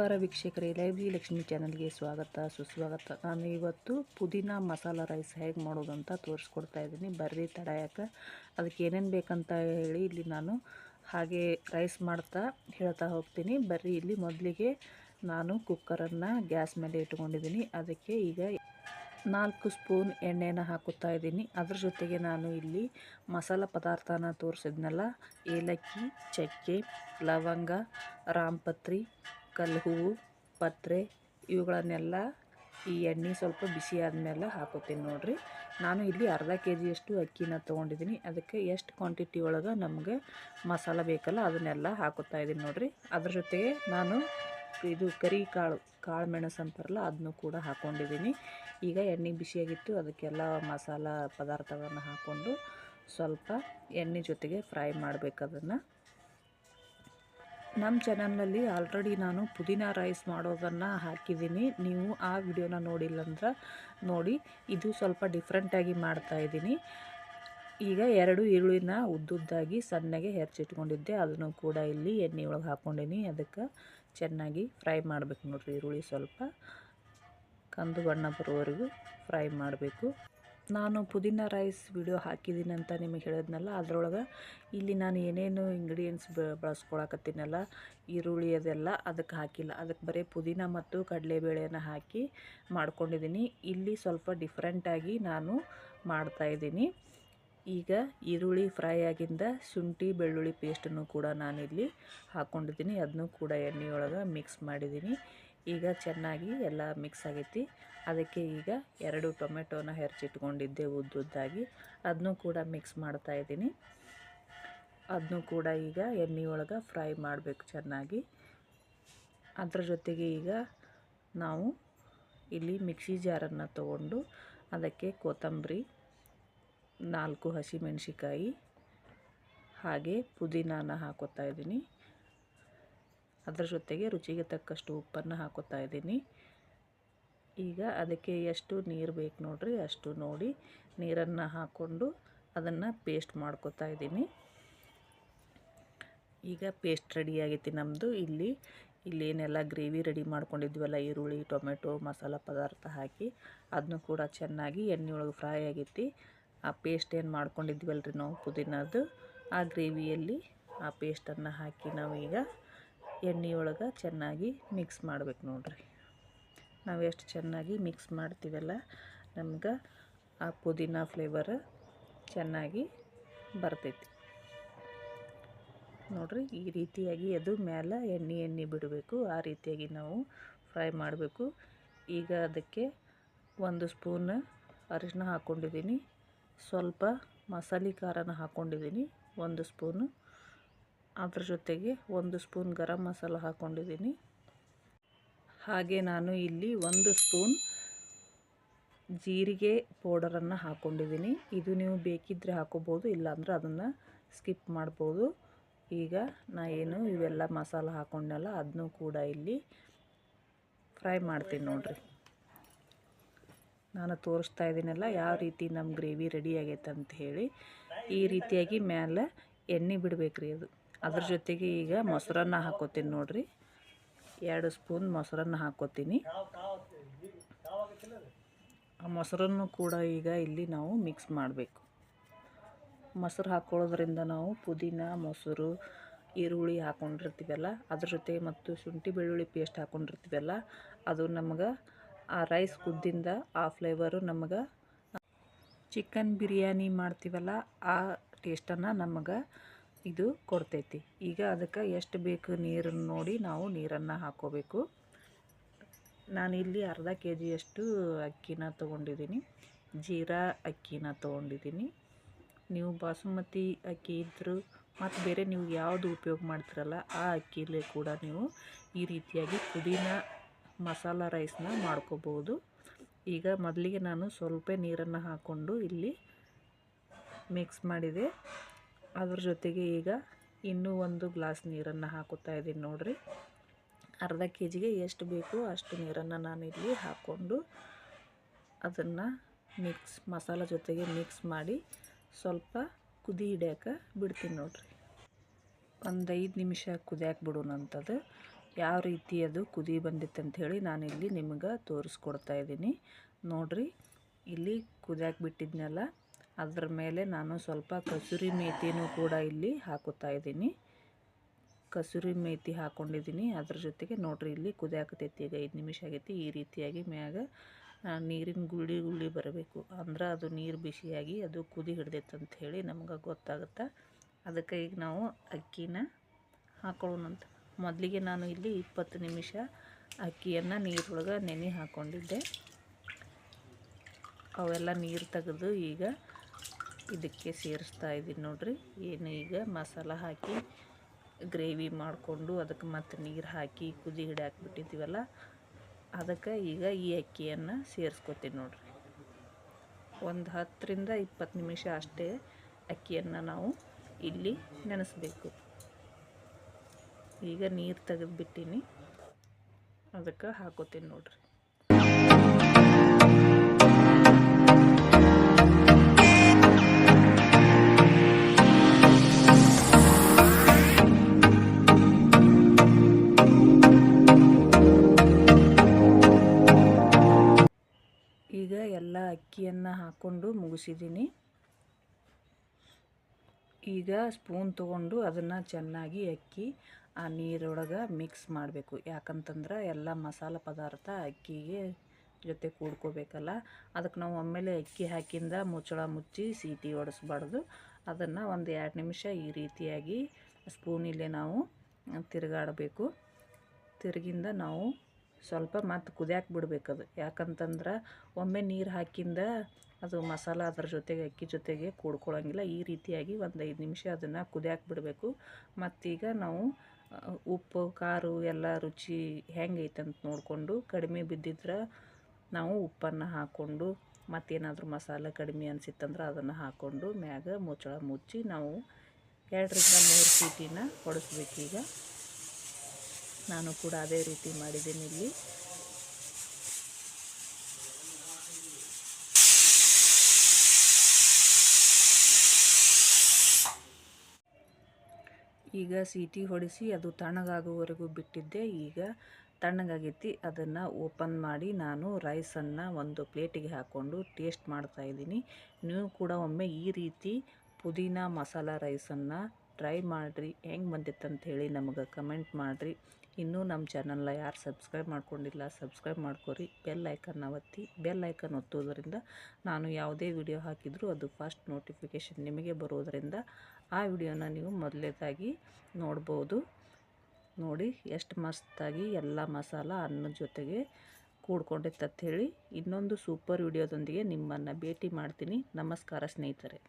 ನಮಸ್ಕಾರ ವೀಕ್ಷಕರೇ ಲೈವ್ಲಿ ಲಕ್ಷ್ಮಿ ಚಾನಲ್ಗೆ ಸ್ವಾಗತ, ಸುಸ್ವಾಗತ. ನಾನು ಇವತ್ತು ಪುದೀನ ಮಸಾಲ ರೈಸ್ ಹೇಗೆ ಮಾಡೋದು ಅಂತ ತೋರಿಸ್ಕೊಡ್ತಾ ಇದ್ದೀನಿ. ಬರ್ರಿ ತಡಯಕ್ಕೆ ಅದಕ್ಕೆ ಏನೇನು ಬೇಕಂತ ಹೇಳಿ ಇಲ್ಲಿ ನಾನು ಹಾಗೆ ರೈಸ್ ಮಾಡ್ತಾ ಹೇಳ್ತಾ ಹೋಗ್ತೀನಿ. ಬರ್ರಿ, ಇಲ್ಲಿ ಮೊದಲಿಗೆ ನಾನು ಕುಕ್ಕರನ್ನು ಗ್ಯಾಸ್ ಮೇಲೆ ಇಟ್ಕೊಂಡಿದ್ದೀನಿ. ಅದಕ್ಕೆ ಈಗ ನಾಲ್ಕು ಸ್ಪೂನ್ ಎಣ್ಣೆನ ಹಾಕುತ್ತಾ ಇದ್ದೀನಿ. ಅದ್ರ ಜೊತೆಗೆ ನಾನು ಇಲ್ಲಿ ಮಸಾಲ ಪದಾರ್ಥನ ತೋರಿಸಿದ್ನಲ್ಲ, ಏಲಕ್ಕಿ, ಚಕ್ಕೆ, ಲವಂಗ ರಾಮಪತ್ರಿ ಕಲ್ಹೂವು ಪತ್ರೆ ಇವುಗಳನ್ನೆಲ್ಲ ಈ ಎಣ್ಣೆ ಸ್ವಲ್ಪ ಬಿಸಿ ಆದಮೇಲೆ ಹಾಕೋತೀನಿ ನೋಡಿರಿ. ನಾನು ಇಲ್ಲಿ ಅರ್ಧ ಕೆ ಜಿಯಷ್ಟು ಅಕ್ಕಿನ ತೊಗೊಂಡಿದ್ದೀನಿ. ಅದಕ್ಕೆ ಎಷ್ಟು ಕ್ವಾಂಟಿಟಿ ಒಳಗೆ ನಮಗೆ ಮಸಾಲ ಬೇಕಲ್ಲ ಅದನ್ನೆಲ್ಲ ಹಾಕುತ್ತಾ ಇದ್ದೀನಿ ನೋಡಿರಿ. ಅದ್ರ ಜೊತೆಗೆ ನಾನು ಇದು ಕರಿ ಕಾಳು ಕಾಳು ಮೆಣಸು ಅಂತಾರಲ್ಲ ಅದನ್ನು ಕೂಡ ಹಾಕ್ಕೊಂಡಿದ್ದೀನಿ ಈಗ ಎಣ್ಣೆ ಬಿಸಿಯಾಗಿತ್ತು, ಅದಕ್ಕೆಲ್ಲ ಮಸಾಲ ಪದಾರ್ಥಗಳನ್ನು ಹಾಕ್ಕೊಂಡು ಸ್ವಲ್ಪ ಎಣ್ಣೆ ಜೊತೆಗೆ ಫ್ರೈ ಮಾಡಬೇಕು ಅದನ್ನು. ನಮ್ಮ ಚಾನಲ್ನಲ್ಲಿ ಆಲ್ರೆಡಿ ನಾನು ಪುದೀನ ರೈಸ್ ಮಾಡೋದನ್ನು ಹಾಕಿದ್ದೀನಿ. ನೀವು ಆ ವಿಡಿಯೋನ ನೋಡಿಲ್ಲ ಅಂದ್ರೆ ನೋಡಿ, ಇದು ಸ್ವಲ್ಪ ಡಿಫ್ರೆಂಟಾಗಿ ಮಾಡ್ತಾಯಿದ್ದೀನಿ ಈಗ ಎರಡು ಈರುಳ್ಳಿನ ಉದ್ದುದ್ದಾಗಿ ಸಣ್ಣಗೆ ಹೆಚ್ಚಿಟ್ಕೊಂಡಿದ್ದೆ ಅದನ್ನು ಕೂಡ ಇಲ್ಲಿ ಎಣ್ಣೆ ಒಳಗೆ ಹಾಕ್ಕೊಂಡಿನಿ ಅದಕ್ಕೆ ಚೆನ್ನಾಗಿ ಫ್ರೈ ಮಾಡಬೇಕು ನೋಡಿರಿ ಈರುಳ್ಳಿ ಸ್ವಲ್ಪ. ಕಂದು ಬಣ್ಣ ಬರುವವರೆಗೂ ಫ್ರೈ ಮಾಡಬೇಕು. ನಾನು ಪುದೀನ ರೈಸ್ ವಿಡಿಯೋ ಹಾಕಿದ್ದೀನಿ ಅಂತ ನಿಮಗೆ ಹೇಳಿದ್ನಲ್ಲ, ಅದರೊಳಗೆ ಇಲ್ಲಿ ನಾನು ಏನೇನು ಇಂಗ್ರೀಡಿಯೆಂಟ್ಸ್ ಬಳಸ್ಕೊಳಕತ್ತೀನಲ್ಲ, ಈರುಳ್ಳಿ ಅದೆಲ್ಲ ಅದಕ್ಕೆ ಹಾಕಿಲ್ಲ. ಅದಕ್ಕೆ ಬರೀ ಪುದೀನ ಮತ್ತು ಕಡಲೆಬೇಳೆನ ಹಾಕಿ ಮಾಡ್ಕೊಂಡಿದ್ದೀನಿ. ಇಲ್ಲಿ ಸ್ವಲ್ಪ ಡಿಫ್ರೆಂಟಾಗಿ ನಾನು ಮಾಡ್ತಾಯಿದ್ದೀನಿ ಈಗ ಈರುಳ್ಳಿ ಫ್ರೈ ಆಗಿಂದ ಶುಂಠಿ, ಬೆಳ್ಳುಳ್ಳಿ ಪೇಸ್ಟನ್ನು ಕೂಡ ನಾನಿಲ್ಲಿ ಹಾಕ್ಕೊಂಡಿದ್ದೀನಿ ಅದನ್ನು ಕೂಡ ಎಣ್ಣೆಯೊಳಗೆ ಮಿಕ್ಸ್ ಮಾಡಿದ್ದೀನಿ. ಈಗ ಚೆನ್ನಾಗಿ ಎಲ್ಲ ಮಿಕ್ಸ್ ಆಗೈತಿ. ಅದಕ್ಕೆ ಈಗ ಎರಡು ಟೊಮೆಟೊನ ಹೆರ್ಚಿಟ್ಕೊಂಡಿದ್ದೆ ಉದ್ದುದ್ದಾಗಿ. ಅದನ್ನು ಕೂಡ ಮಿಕ್ಸ್ ಮಾಡ್ತಾ ಇದ್ದೀನಿ. ಅದನ್ನು ಕೂಡ ಈಗ ಎಣ್ಣೆ ಒಳಗೆ ಫ್ರೈ ಮಾಡಬೇಕು ಚೆನ್ನಾಗಿ. ಅದರ ಜೊತೆಗೆ ಈಗ ನಾವು ಇಲ್ಲಿ ಮಿಕ್ಸಿ ಜಾರನ್ನು ತಗೊಂಡು ಅದಕ್ಕೆ ಕೊತ್ತಂಬರಿ, ನಾಲ್ಕು ಹಸಿಮೆಣಸಿಕಾಯಿ, ಹಾಗೆ ಪುದೀನಾನ ಹಾಕೋತಾ ಇದ್ದೀನಿ. ಅದರ ಜೊತೆಗೆ ರುಚಿಗೆ ತಕ್ಕಷ್ಟು ಉಪ್ಪನ್ನು ಹಾಕೋತಾ ಇದ್ದೀನಿ. ಈಗ ಅದಕ್ಕೆ ಎಷ್ಟು ನೀರು ಬೇಕು ನೋಡ್ರಿ, ಅಷ್ಟು ನೋಡಿ ನೀರನ್ನು ಹಾಕ್ಕೊಂಡು ಅದನ್ನು ಪೇಸ್ಟ್ ಮಾಡ್ಕೋತಾ ಇದ್ದೀನಿ. ಈಗ ಪೇಸ್ಟ್ ರೆಡಿ ಆಗೈತಿ ನಮ್ಮದು ಇಲ್ಲಿ ಇಲ್ಲೇನೆಲ್ಲ ಗ್ರೇವಿ ರೆಡಿ ಮಾಡ್ಕೊಂಡಿದ್ವಲ್ಲ, ಈರುಳ್ಳಿ, ಟೊಮೆಟೊ, ಮಸಾಲ ಪದಾರ್ಥ ಹಾಕಿ ಅದನ್ನು ಕೂಡ ಚೆನ್ನಾಗಿ ಎಣ್ಣೆಯೊಳಗೆ ಫ್ರೈ ಆಗೈತಿ ಆ ಪೇಸ್ಟ್ ಏನು ಮಾಡ್ಕೊಂಡಿದ್ವಲ್ಲ ರೀ ನಾವು ಪುದೀನದ್ದು, ಆ ಗ್ರೇವಿಯಲ್ಲಿ ಆ ಪೇಸ್ಟನ್ನು ಹಾಕಿ ನಾವು ಎಣ್ಣೆಯೊಳಗೆ ಚೆನ್ನಾಗಿ ಮಿಕ್ಸ್ ಮಾಡ್ಬೇಕು ನೋಡ್ರಿ. ನಾವು ಎಷ್ಟು ಚೆನ್ನಾಗಿ ಮಿಕ್ಸ್ ಮಾಡ್ತೀವಲ್ಲ, ನಮ್ಗೆ ಆ ಪುದೀನ ಫ್ಲೇವರ್ ಚೆನ್ನಾಗಿ ಬರ್ತೈತಿ. ನೋಡ್ರಿ, ಈ ರೀತಿಯಾಗಿ ಅದು ಮೇಲೆ ಎಣ್ಣೆ ಎಣ್ಣೆ ಬಿಡಬೇಕು, ಆ ರೀತಿಯಾಗಿ ನಾವು ಫ್ರೈ ಮಾಡಬೇಕು. ಈಗ ಅದಕ್ಕೆ ಒಂದು ಸ್ಪೂನ್ ಅರಿಶಿನ ಹಾಕ್ಕೊಂಡಿದ್ದೀನಿ ಸ್ವಲ್ಪ ಮಸಾಲೆ ಖಾರನ ಹಾಕ್ಕೊಂಡಿದ್ದೀನಿ ಒಂದು ಸ್ಪೂನು ಅದ್ರ ಜೊತೆಗೆ ಒಂದು ಸ್ಪೂನ್ ಗರಂ ಮಸಾಲ ಹಾಕ್ಕೊಂಡಿದ್ದೀನಿ ಹಾಗೆ ನಾನು ಇಲ್ಲಿ ಒಂದು ಸ್ಪೂನ್ ಜೀರಿಗೆ ಪೌಡರನ್ನು ಹಾಕ್ಕೊಂಡಿದ್ದೀನಿ ಇದು ನೀವು ಬೇಕಿದ್ದರೆ ಹಾಕೋಬೋದು, ಇಲ್ಲಾಂದ್ರೆ ಅದನ್ನು ಸ್ಕಿಪ್ ಮಾಡ್ಬೋದು. ಈಗ ನಾ ಏನು ಇವೆಲ್ಲ ಮಸಾಲ ಹಾಕ್ಕೊಂಡಲ್ಲ ಅದನ್ನು ಕೂಡ ಇಲ್ಲಿ ಫ್ರೈ ಮಾಡ್ತೀನಿ ನೋಡಿರಿ. ನಾನು ತೋರಿಸ್ತಾ ಇದ್ದೀನಲ್ಲ, ಯಾವ ರೀತಿ ನಮ್ಮ ಗ್ರೇವಿ ರೆಡಿ ಆಗೈತೆ ಅಂತ ಹೇಳಿ. ಈ ರೀತಿಯಾಗಿ ಮೇಲೆ ಎಣ್ಣೆ ಬಿಡಬೇಕ್ರಿ ಅದು. ಅದ್ರ ಜೊತೆಗೆ ಈಗ ಮೊಸರನ್ನ ಹಾಕೋತೀನಿ ನೋಡ್ರಿ. ಎರಡು ಸ್ಪೂನ್ ಮೊಸರನ್ನ ಹಾಕೋತೀನಿ. ಆ ಮೊಸರನ್ನು ಕೂಡ ಈಗ ಇಲ್ಲಿ ನಾವು ಮಿಕ್ಸ್ ಮಾಡಬೇಕು. ಮೊಸರು ಹಾಕ್ಕೊಳ್ಳೋದ್ರಿಂದ ನಾವು ಪುದೀನ, ಮೊಸರು, ಈರುಳ್ಳಿ ಹಾಕ್ಕೊಂಡಿರ್ತೀವಲ್ಲ ಅದ್ರ ಜೊತೆಗೆ ಮತ್ತು ಶುಂಠಿ ಬೆಳ್ಳುಳ್ಳಿ ಪೇಸ್ಟ್ ಹಾಕ್ಕೊಂಡಿರ್ತೀವಲ್ಲ ಅದು ನಮ್ಗೆ ಆ ರೈಸ್ ಕುದ್ದಿಂದ ಆ ಫ್ಲೇವರು ನಮಗೆ ಚಿಕನ್ ಬಿರಿಯಾನಿ ಮಾಡ್ತೀವಲ್ಲ, ಆ ಟೇಸ್ಟನ್ನು ನಮಗೆ ಇದು ಕೊಡ್ತೈತಿ. ಈಗ ಅದಕ್ಕೆ ಎಷ್ಟು ಬೇಕು ನೀರನ್ನು ನೋಡಿ ನಾವು ನೀರನ್ನು ಹಾಕ್ಕೋಬೇಕು ನಾನಿಲ್ಲಿ ಅರ್ಧ ಕೆ ಜಿಯಷ್ಟು ಅಕ್ಕಿನ ತೊಗೊಂಡಿದ್ದೀನಿ. ಜೀರಾ ಅಕ್ಕಿನ ತೊಗೊಂಡಿದ್ದೀನಿ. ನೀವು ಬಾಸುಮತಿ ಅಕ್ಕಿ ಇದ್ದರೂ ಮತ್ತು ಬೇರೆ ನೀವು ಯಾವುದು ಉಪಯೋಗ ಮಾಡ್ತೀರಲ್ಲ ಆ ಅಕ್ಕಿಲೇ ಕೂಡ ನೀವು ಈ ರೀತಿಯಾಗಿ ಪುದೀನ ಮಸಾಲ ರೈಸ್ನ ಮಾಡ್ಕೋಬೋದು. ಈಗ ಮೊದಲಿಗೆ ನಾನು ಸ್ವಲ್ಪ ನೀರನ್ನು ಹಾಕ್ಕೊಂಡು ಇಲ್ಲಿ ಮಿಕ್ಸ್ ಮಾಡಿದೆ. ಅದ್ರ ಜೊತೆಗೆ ಈಗ ಇನ್ನೂ ಒಂದು ಗ್ಲಾಸ್ ನೀರನ್ನು ಹಾಕುತ್ತಾ ಇದ್ದೀನಿ ನೋಡಿರಿ. ಅರ್ಧ ಕೆ ಜಿಗೆ ಎಷ್ಟು ಬೇಕು ಅಷ್ಟು ನೀರನ್ನು ನಾನು ಇಲ್ಲಿ ಹಾಕ್ಕೊಂಡು ಅದನ್ನು ಮಿಕ್ಸ್ ಮಸಾಲ ಜೊತೆಗೆ ಮಿಕ್ಸ್ ಮಾಡಿ ಸ್ವಲ್ಪ ಕುದಿ ಹಿಡಿಯಾಕ ಬಿಡ್ತೀನಿ ನೋಡಿರಿ. ಒಂದು ಐದು ನಿಮಿಷ ಕುದಿಯಾಕೆ ಬಿಡೋಣಂಥದ್ದು ಯಾವ ರೀತಿ ಅದು ಕುದಿ ಬಂದಿತ್ತು ಅಂಥೇಳಿ ನಾನಿಲ್ಲಿ ನಿಮಗೆ ತೋರಿಸ್ಕೊಡ್ತಾ ಇದ್ದೀನಿ. ನೋಡಿರಿ, ಇಲ್ಲಿ ಕುದಿಯಾಕೆ ಬಿಟ್ಟಿದ್ನಲ್ಲ ಅದ್ರ ಮೇಲೆ ನಾನು ಸ್ವಲ್ಪ ಕಸೂರಿ ಮೇಥಿನೂ ಕೂಡ ಇಲ್ಲಿ ಹಾಕುತ್ತಾ ಇದ್ದೀನಿ. ಕಸೂರಿ ಮೇಥಿ ಹಾಕ್ಕೊಂಡಿದ್ದೀನಿ ಅದ್ರ ಜೊತೆಗೆ ನೋಡಿರಿ, ಇಲ್ಲಿ ಕುದಿಯಾಕತೈತಿ. ಈಗ ಐದು ನಿಮಿಷ ಆಗೈತಿ. ಈ ರೀತಿಯಾಗಿ ಮ್ಯಾಗ ನೀರಿನ ಗುಳ್ಳಿ ಗುಳ್ಳಿ ಬರಬೇಕು. ಅಂದ್ರೆ ಅದು ನೀರು ಬಿಸಿಯಾಗಿ ಅದು ಕುದಿ ಹಿಡ್ದೈತೆ ಅಂತ ಹೇಳಿ ನಮ್ಗೆ ಗೊತ್ತಾಗುತ್ತೆ. ಅದಕ್ಕೆ ಈಗ ನಾವು ಅಕ್ಕಿನ ಹಾಕೊಳ್ಳೋಣಂತ ಮೊದಲಿಗೆ ನಾನು ಇಲ್ಲಿ ಇಪ್ಪತ್ತು ನಿಮಿಷ ಅಕ್ಕಿಯನ್ನು ನೀರೊಳಗೆ ನೆನೆ ಹಾಕ್ಕೊಂಡಿದ್ದೆ ಅವೆಲ್ಲ ನೀರು ತೆಗೆದು ಈಗ ಇದಕ್ಕೆ ಸೇರಿಸ್ತಾ ಇದ್ದೀನಿ ನೋಡ್ರಿ. ಏನು ಈಗ ಮಸಾಲ ಹಾಕಿ ಗ್ರೇವಿ ಮಾಡಿಕೊಂಡು ಅದಕ್ಕೆ ಮತ್ತೆ ನೀರು ಹಾಕಿ ಕುದಿ ಹಿಡಿಯಾಕ್ಬಿಟ್ಟಿದ್ದೀವಲ್ಲ ಅದಕ್ಕೆ ಈಗ ಈ ಅಕ್ಕಿಯನ್ನು ಸೇರಿಸ್ಕೊತೀನಿ ನೋಡ್ರಿ. ಒಂದು ಹತ್ತರಿಂದ ಇಪ್ಪತ್ತು ನಿಮಿಷ ಅಷ್ಟೇ ಅಕ್ಕಿಯನ್ನು ನಾವು ಇಲ್ಲಿ ನೆನೆಸ್ಬೇಕು. ಈಗ ನೀರು ತೆಗೆದುಬಿಟ್ಟಿನಿ, ಅದಕ್ಕೆ ಹಾಕೋತೀನಿ ನೋಡ್ರಿ. ಈಗ ಎಲ್ಲ ಅಕ್ಕಿಯನ್ನು ಹಾಕ್ಕೊಂಡು ಮುಗಿಸಿದ್ದೀನಿ. ಈಗ ಸ್ಪೂನ್ ತೊಗೊಂಡು ಅದನ್ನು ಚೆನ್ನಾಗಿ ಅಕ್ಕಿ, ಆ ನೀರೊಳಗೆ ಮಿಕ್ಸ್ ಮಾಡಬೇಕು. ಯಾಕಂತಂದ್ರೆ ಎಲ್ಲ ಮಸಾಲ ಪದಾರ್ಥ ಅಕ್ಕಿಗೆ ಜೊತೆ ಕೂಡ್ಕೋಬೇಕಲ್ಲ. ಅದಕ್ಕೆ ನಾವು ಒಮ್ಮೆಲೆ ಅಕ್ಕಿ ಹಾಕಿಂದ ಮುಚ್ಚಳ ಮುಚ್ಚಿ ಸೀಟಿ ಹೊಡೆಸ್ಬಾರ್ದು ಅದನ್ನು ಒಂದು ಎರಡು ನಿಮಿಷ ಈ ರೀತಿಯಾಗಿ ಸ್ಪೂನಿಲ್ಲೇ ನಾವು ತಿರುಗಾಡಬೇಕು. ತಿರುಗಿಂದ ನಾವು ಸ್ವಲ್ಪ ಮತ್ತು ಕುದಿಯಾಕೆ ಅದು. ಯಾಕಂತಂದ್ರೆ ಒಮ್ಮೆ ನೀರು ಹಾಕಿಂದ ಅದು ಮಸಾಲ ಅದ್ರ ಜೊತೆಗೆ, ಅಕ್ಕಿ ಜೊತೆಗೆ ಕೂಡ್ಕೊಳ್ಳೋಂಗಿಲ್ಲ ಈ ರೀತಿಯಾಗಿ ಒಂದು ಐದು ನಿಮಿಷ ಅದನ್ನು ಕುದಿಯಾಕೆ ಬಿಡಬೇಕು. ಮತ್ತೀಗ ನಾವು ಉಪ್ಪು, ಖಾರ ಎಲ್ಲ ರುಚಿ ಹೆಂಗೈತೆ ಅಂತ ನೋಡಿಕೊಂಡು ಕಡಿಮೆ ಬಿದ್ದಿದ್ರೆ ನಾವು ಉಪ್ಪನ್ನು ಹಾಕ್ಕೊಂಡು ಮತ್ತೇನಾದರೂ ಮಸಾಲೆ ಕಡಿಮೆ ಅನಿಸಿತ್ತಂದ್ರೆ ಅದನ್ನು ಹಾಕ್ಕೊಂಡು ಮ್ಯಾಗ ಮುಚ್ಚಳ ಮುಚ್ಚಿ ನಾವು ಎರಡರಿಂದ ಮೂರು ಸೀಟಿನ ಹೊಡೆಸ್ಬೇಕೀಗ ನಾನು ಕೂಡ ಅದೇ ರೀತಿ ಮಾಡಿದ್ದೀನಿ ಇಲ್ಲಿ. ಈಗ ಸೀಟಿ ಹೊಡಿಸಿ ಅದು ತಣ್ಣಗಾಗುವವರೆಗೂ ಬಿಟ್ಟಿದ್ದೆ. ಈಗ ತಣ್ಣಗಾಗೈತಿ, ಅದನ್ನು ಓಪನ್ ಮಾಡಿ ನಾನು ರೈಸನ್ನು ಒಂದು ಪ್ಲೇಟಿಗೆ ಹಾಕ್ಕೊಂಡು ಟೇಸ್ಟ್ ಮಾಡ್ತಾ ಇದ್ದೀನಿ. ನೀವು ಕೂಡ ಒಮ್ಮೆ ಈ ರೀತಿ ಪುದೀನ ಮಸಾಲ ರೈಸನ್ನು ಟ್ರೈ ಮಾಡಿರಿ. ಹೆಂಗೆ ಬಂದಿತ್ತು ಹೇಳಿ ನಮಗೆ ಕಮೆಂಟ್ ಮಾಡಿರಿ. ಇನ್ನೂ ನಮ್ಮ ಚಾನಲ್ನ ಯಾರು ಸಬ್ಸ್ಕ್ರೈಬ್ ಮಾಡ್ಕೊಂಡಿಲ್ಲ, ಸಬ್ಸ್ಕ್ರೈಬ್ ಮಾಡ್ಕೊರಿ. ಬೆಲ್ ಐಕನ್ನ ಒತ್ತಿ, ಬೆಲ್ ಐಕನ್ ಒತ್ತೋದ್ರಿಂದ ನಾನು ಯಾವುದೇ ವಿಡಿಯೋ ಹಾಕಿದರೂ ಅದು ಫಸ್ಟ್ ನೋಟಿಫಿಕೇಷನ್ ನಿಮಗೆ ಬರೋದರಿಂದ ಆ ವಿಡಿಯೋನ ನೀವು ಮೊದಲೇದಾಗಿ ನೋಡ್ಬೋದು. ನೋಡಿ, ಎಷ್ಟು ಮಸ್ತಾಗಿ ಎಲ್ಲ ಮಸಾಲ ಅನ್ನದ ಜೊತೆಗೆ ಕೂಡ್ಕೊಂಡಿತ್ತು ಹೇಳಿ ಇನ್ನೊಂದು ಸೂಪರ್ ವಿಡಿಯೋದೊಂದಿಗೆ ನಿಮ್ಮನ್ನು ಭೇಟಿ ಮಾಡ್ತೀನಿ. ನಮಸ್ಕಾರ ಸ್ನೇಹಿತರೆ.